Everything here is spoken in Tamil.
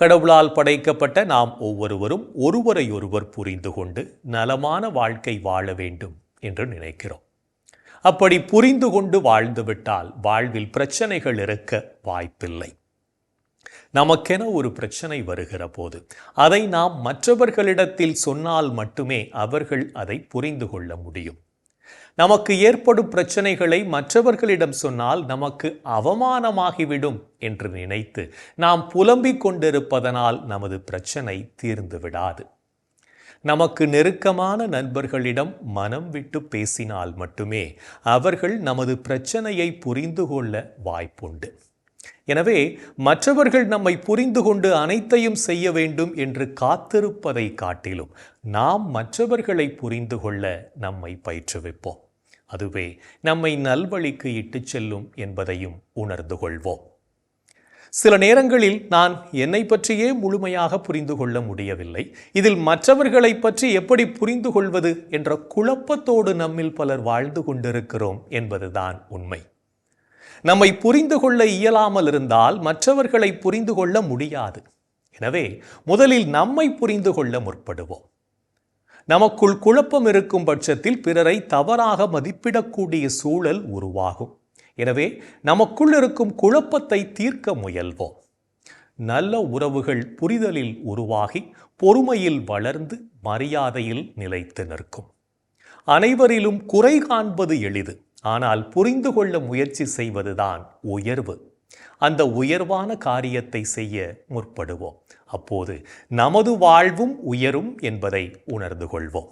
கடவுளால் படைக்கப்பட்ட நாம் ஒவ்வொருவரும் ஒருவரையொருவர் புரிந்து கொண்டு நலமான வாழ்க்கை வாழ வேண்டும் என்று நினைக்கிறோம். அப்படி புரிந்து கொண்டு வாழ்ந்துவிட்டால் வாழ்வில் பிரச்சனைகள் இருக்க வாய்ப்பில்லை. நமக்கென ஒரு பிரச்சனை வருகிற போது அதை நாம் மற்றவர்களிடத்தில் சொன்னால் மட்டுமே அவர்கள் அதை புரிந்து கொள்ள முடியும். நமக்கு ஏற்படும் பிரச்சனைகளை மற்றவர்களிடம் சொன்னால் நமக்கு அவமானமாகிவிடும் என்று நினைத்து நாம் புலம்பிக் கொண்டிருப்பதனால் நமது பிரச்சனை தீர்ந்து விடாது நமக்கு நெருக்கமான நண்பர்களிடம் மனம் விட்டு பேசினால் மட்டுமே அவர்கள் நமது பிரச்சனையை புரிந்து கொள்ள வாய்ப்புண்டு. எனவே மற்றவர்கள் நம்மை புரிந்து கொண்டு அனைத்தையும் செய்ய வேண்டும் என்று காத்திருப்பதை காட்டிலும் நாம் மற்றவர்களை புரிந்து கொள்ள நம்மை பயிற்றுவிப்போம். அதுவே நம்மை நல்வழிக்கு இட்டுச் செல்லும் என்பதையும் உணர்ந்து கொள்வோம். சில நேரங்களில் நான் என்னை பற்றியே முழுமையாக புரிந்து கொள்ள முடியவில்லை. இதில் மற்றவர்களை பற்றி எப்படி புரிந்து கொள்வது என்ற குழப்பத்தோடு நம்மில் பலர் வாழ்ந்து கொண்டிருக்கிறோம் என்பதுதான் உண்மை. நம்மை புரிந்து கொள்ள இயலாமல் இருந்தால் மற்றவர்களை புரிந்து கொள்ள முடியாது. எனவே முதலில் நம்மை புரிந்து கொள்ள முற்படுவோம். நமக்குள் குழப்பம் இருக்கும் பட்சத்தில் பிறரை தவறாக மதிப்பிடக்கூடிய சூழல் உருவாகும். எனவே நமக்குள் இருக்கும் குழப்பத்தை தீர்க்க முயல்வோம். நல்ல உறவுகள் புரிதலில் உருவாகி பொறுமையில் வளர்ந்து மரியாதையில் நிலைத்து நிற்கும். அனைவரிலும் குறை காண்பது எளிது. ஆனால் புரிந்து கொள்ள முயற்சி செய்வதுதான் உயர்வு. அந்த உயர்வான காரியத்தை செய்ய முற்படுவோம். அப்போது நமது வாழ்வும் உயரும் என்பதை உணர்ந்து கொள்வோம்.